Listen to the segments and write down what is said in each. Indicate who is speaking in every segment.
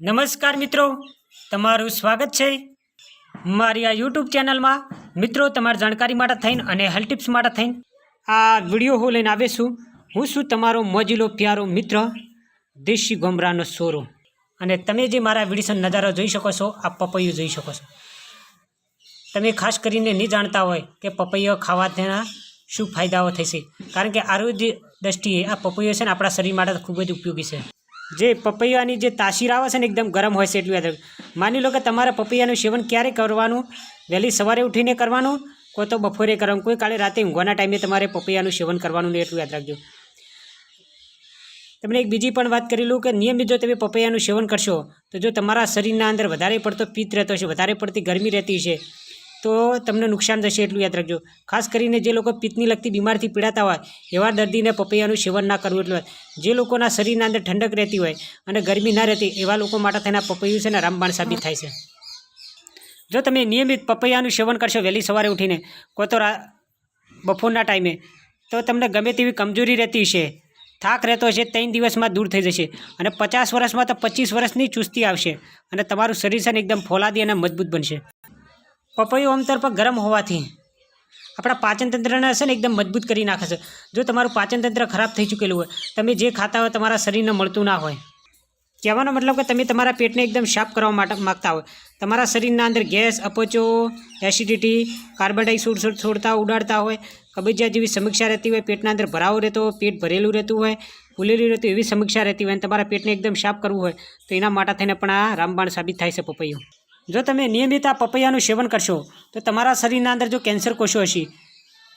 Speaker 1: નમસ્કાર મિત્રો, તમારું સ્વાગત છે મારી આ યુટ્યુબ ચેનલમાં. મિત્રો, તમારી જાણકારી માટે થઈને અને હેલ્થ ટિપ્સ માટે થઈને આ વીડિયો હું લઈને આવે છું. હું છું તમારો મોજીલો પ્યારો મિત્ર, દેશી ગોમરાનો સોરો. અને તમે જે મારા વિડીયોનો નજારો જોઈ શકો છો, આ પપૈયું જોઈ શકો છો. તમે ખાસ કરીને નહીં જાણતા હોય કે પપૈયો ખાવાના શું ફાયદાઓ થશે. કારણ કે આરોગ્ય દ્રષ્ટિએ આ પપૈયો છે ને આપણા શરીર માટે ખૂબ જ ઉપયોગી છે. જે પપૈયાની જે તાસીર આવે છે ને એકદમ ગરમ હોય છે એટલું યાદ માની લો કે તમારે પપૈયાનું સેવન ક્યારે કરવાનું? વહેલી સવારે ઉઠીને કરવાનું કોઈ તો બપોરે કરવાનું? કોઈ કાલે રાતે ઊંઘવાના ટાઈમે તમારે પપૈયાનું સેવન કરવાનું એટલું યાદ રાખજો. તમને એક બીજી પણ વાત કરી લઉં કે નિયમિત જો તમે પપૈયાનું સેવન કરશો, તો જો તમારા શરીરના અંદર વધારે પડતો પિત્ત રહેતો છે વધારે પડતી ગરમી રહેતી છે તો તમને નુકસાન થશે એટલું યાદ રાખજો. ખાસ કરીને જે લોકો પિત્તની લગતી બીમારથી પીડાતા હોય, એવા દર્દીને પપૈયાનું સેવન ના કરવું એટલું જે લોકોના શરીરના અંદર ઠંડક રહેતી હોય અને ગરમી ના રહેતી, એવા લોકો માટે થઈને પપૈયું છે ને રામબાણ સાબિત થાય છે. જો તમે નિયમિત પપૈયાનું સેવન કરશો વહેલી સવારે ઉઠીને, કો તો બપોરના ટાઈમે, તો તમને ગમે તેવી કમજોરી રહેતી છે થાક રહેતો હશે, ત્રણ દિવસમાં દૂર થઈ જશે અને પચાસ વર્ષમાં તો પચીસ વર્ષની ચુસ્તી આવશે અને તમારું શરીર છે ને એકદમ ફોલાદી અને મજબૂત બનશે. પપૈયું આમતર પર ગરમ હોવાથી આપણા પાચનતંત્રને છે ને એકદમ મજબૂત કરી નાખે છે. જો તમારું પાચનતંત્ર ખરાબ થઈ ચૂકેલું હોય, તમે જે ખાતા હોય તમારા શરીરને મળતું ના હોય. કહેવાનો મતલબ કે તમે તમારા પેટને એકદમ સાફ કરવા માટે, માગતા હોય. તમારા શરીરના અંદર ગેસ, અપચો, એસિડિટી કાર્બન ડાયોક્સાઇડ છોડતા, ઉડાડતા હોય. કબજિયાત જેવી સમીક્ષા રહેતી હોય, પેટના અંદર ભરાવો રહેતો હોય, પેટ ભરેલું રહેતું હોય, ફૂલેલું રહેતું એવી સમીક્ષા રહેતી હોય અને તમારા પેટને એકદમ સાફ કરવું હોય, તો એના માટે થઈને પણ આ રામબાણ સાબિત થાય છે પપૈયું. જો તમે નિયમિત આ પપૈયાનું સેવન કરશો, તો તમારા શરીરના અંદર જો કેન્સર કોષો હશે,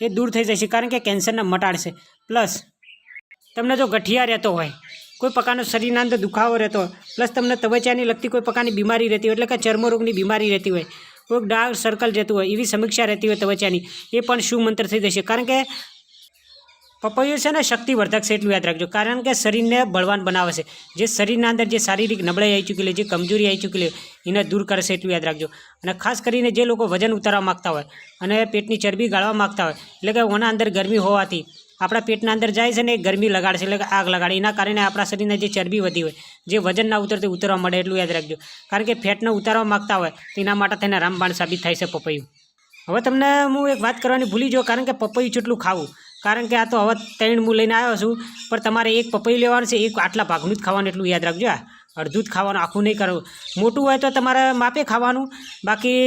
Speaker 1: એ દૂર થઈ જશે, કારણ કે કેન્સરને મટાડશે પ્લસ, તમને જો ગઠિયા રહેતો હોય, કોઈ પ્રકારનો શરીરના અંદર દુખાવો રહેતો હોય, પ્લસ તમને ત્વચાની લગતી કોઈ પ્રકારની બીમારી રહેતી હોય, એટલે કે ચર્મરોગની બીમારી રહેતી હોય, કોઈક ડાર્ક સર્કલ રહેતું હોય, એવી સમીક્ષા રહેતી હોય ત્વચાની, એ પણ શું મંત્ર થઈ જશે. કારણ કે પપૈયું છે ને શક્તિવર્ધક છે એટલું યાદ રાખજો. કારણ કે શરીરને બળવાન બનાવે છે. જે શરીરના અંદર જે શારીરિક નબળાઈ આવી ચૂકેલી, જે કમજોરી આવી ચૂકેલી, એને દૂર કરશે એટલું યાદ રાખજો. અને ખાસ કરીને જે લોકો વજન ઉતારવા માગતા હોય અને પેટની ચરબી ગાળવા માગતા હોય, એટલે કે ઓના અંદર ગરમી હોવાથી આપણા પેટના અંદર જાય છે ને એ ગરમી લગાડશે એટલે કે આગ લગાડે, એના કારણે આપણા શરીરના જે ચરબી વધી હોય, જે વજન ના ઉતરતી ઉતરવા મળે એટલું યાદ રાખજો. કારણ કે ફેટને ઉતારવા માગતા હોય, તો એના માટે થઈને રામબાણ સાબિત થાય છે પપૈયું. હવે તમને હું એક વાત કરવાની ભૂલી જાઉં, કારણ કે પપૈયું જેટલું ખાવું કારણ કે આ તો હવે ત્રણ હું લઈને આવ્યો છું, પણ તમારે એક પપૈ લેવાનું છે, એક આટલા ભાગનું જ ખાવાનું, એટલું યાદ રાખજો, આ અડધું જ ખાવાનું, આખું નહીં કરવું મોટું હોય તો તમારે માપે ખાવાનું, બાકી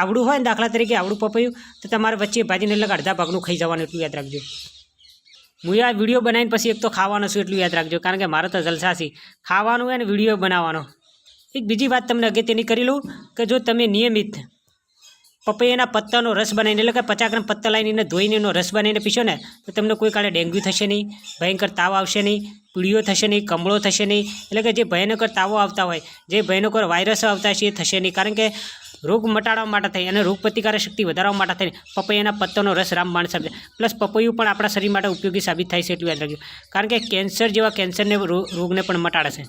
Speaker 1: આવડું હોય ને દાખલા તરીકે આવડું પપૈયું, તો તમારે વચ્ચે ભાજીને એટલે અડધા ભાગનું ખાઈ જવાનું, એટલું યાદ રાખજો. હું આ વીડિયો બનાવીને પછી એક તો ખાવાનો છું, એટલું યાદ રાખજો, કારણ કે મારે તો જલસા છે. ખાવાનું ને વીડિયો બનાવવાનો. એક બીજી વાત તમને અગત્યની કરી લઉં, કે જો તમે નિયમિત પપૈયાના પત્તાનો રસ બનાવીને, એટલે કે પચાસ ગ્રામ પત્તા લાવીને એને ધોઈને એનો રસ બનાવીને પીશો ને, તો તમને કોઈ કાળે ડેન્ગ્યુ થશે નહીં, ભયંકર તાવ આવશે નહીં, પીળીઓ થશે નહીં, કમળો થશે નહીં, એટલે કે જે ભયંકર તાવો આવતા હોય, જે ભયંકર વાયરસો આવતા છે એ થશે નહીં. કારણ કે રોગ મટાડવા માટે થઈ અને રોગ પ્રતિકારક શક્તિ વધારવા માટે થઈને પપૈયાના પત્તાનો રસ રામબાણ સાબિત પ્લસ પપૈયું પણ આપણા શરીર માટે ઉપયોગી સાબિત થાય છે, એટલું યાદ રાખજો. કારણ કે કેન્સર જેવા કેન્સરને રોગને પણ મટાડે છે.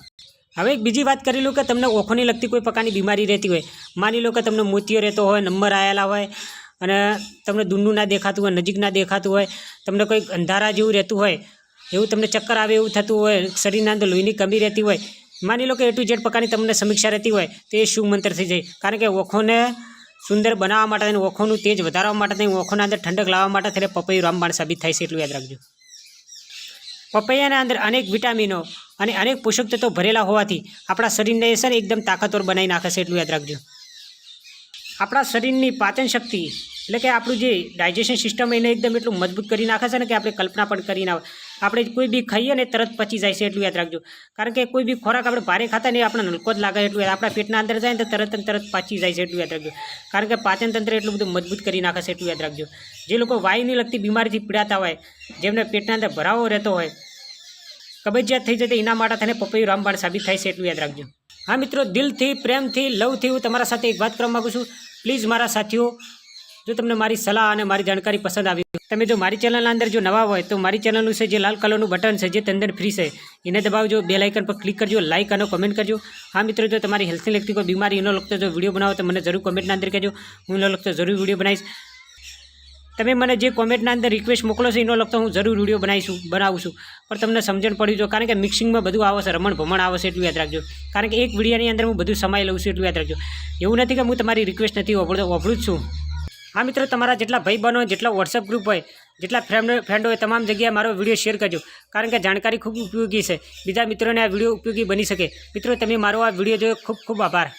Speaker 1: હવે એક બીજી વાત કરી લઉં કે તમને ઓખોની લગતી કોઈ પ્રકારની બીમારી રહેતી હોય, માની લો કે તમને મોતિયો રહેતો હોય, નંબર આવેલા હોય, અને તમને દૂરનું ના દેખાતું હોય, નજીક ના દેખાતું હોય, તમને કોઈ અંધારા જેવું રહેતું હોય, એવું તમને ચક્કર આવે એવું થતું હોય શરીરના અંદર લોહીની કમી રહેતી હોય, માની લો કે એ ટુ ઝેડ પ્રકારની તમને સમીક્ષા રહેતી હોય, તો એ શું મંત્ર થઈ જાય? કારણ કે ઓખોને સુંદર બનાવવા માટે અને ઓખોનું તેજ વધારવા માટે ઓખોના અંદર ઠંડક લાવવા માટે થઈને પપૈયું રામબાણ સાબિત થાય છે, એટલું યાદ રાખજો. પપૈયાના અંદર અનેક વિટામિનો અને અનેક પોષક તત્વો ભરેલા હોવાથી આપણા શરીરને છે ને એકદમ તાકાતવર બનાવી નાખે છે એટલું યાદ રાખજો. આપણા શરીરની પાચન શક્તિ એટલે કે આપણું જે ડાયજેશન સિસ્ટમ એને એકદમ એટલું મજબૂત કરી નાખે છે ને કે આપણે કલ્પના પણ કરી ના આપણે કોઈ બી ખાઈએ ને તરત પચી જાય છે એટલું યાદ રાખજો. કારણ કે કોઈ બી ખોરાક આપણે ભારે ખાતા ને આપણે નલકો જ લાગે એટલું આપણા પેટના અંદર જાય ને તરત તરત પાચી જાય છે એટલું યાદ રાખજો. કારણ કે પાચન તંત્ર એટલું બધું મજબૂત કરી નાખે છે એટલું યાદ રાખજો. જે લોકો વાયુની લગતી બીમારીથી પીડાતા હોય, જેમને પેટના અંદર ભરાવો રહેતો હોય કબજિયાત થઈ જતી એના માટે થઈને પપૈયું રામબાણ સાબિત થાય છે એટલું યાદ રાખજો. હા મિત્રો, દિલથી, પ્રેમથી, લવથી હું તમારા સાથે એક વાત કરવા માગું છું. પ્લીઝ મારા સાથીઓ, જો તમને મારી સલાહ અને મારી જાણકારી પસંદ આવી તમે જો મારી ચેનલના અંદર જો નવા હોય, તો મારી ચેનલનું છે જે લાલ કલરનું બટન છે, જે તંદર ફ્રી છે, એને દબાવજો, બે લાઇકન પર ક્લિક કરજો લાઇક અને કમેન્ટ કરજો. હા મિત્રો, જો તમારી હેલ્થને લગતી કોઈ બીમારી એનો લગતો જો વીડિયો બનાવો, તો મને જરૂર કમેન્ટના અંદર કહેજો. હું એનો લગતો જરૂર વીડિયો બનાવીશ. તમે મને જે કોમેન્ટના અંદર રિક્વેસ્ટ મોકલો છો, એનો લગતો હું જરૂર વીડિયો બનાવીશું, બનાવું છું. પણ તમને સમજણ પડી જો કારણ કે મિક્સિંગમાં બધું આવશે રમણ ભમણ આવશે એટલું યાદ રાખજો. કારણ કે એક વિડીયોની અંદર હું બધું સમાઈ લઉં છું, એટલું યાદ રાખજો. એવું નથી કે હું તમારી રિક્વેસ્ટ નથી ઓભળતો ઓભળું જ છું. હા મિત્રો, તમારા જેટલા ભાઈ બનો જેટલા વોટ્સઅપ ગ્રુપ હોય, જેટલા ફ્રેન્ડ ફ્રેન્ડ હોય, તમામ જગ્યાએ મારો વીડિયો શેર કરજો. કારણ કે જાણકારી ખૂબ ઉપયોગી છે. બીજા મિત્રોને આ વીડિયો ઉપયોગી બની શકે. મિત્રો, તમે મારો આ વીડિયો જોયો, ખૂબ ખૂબ આભાર.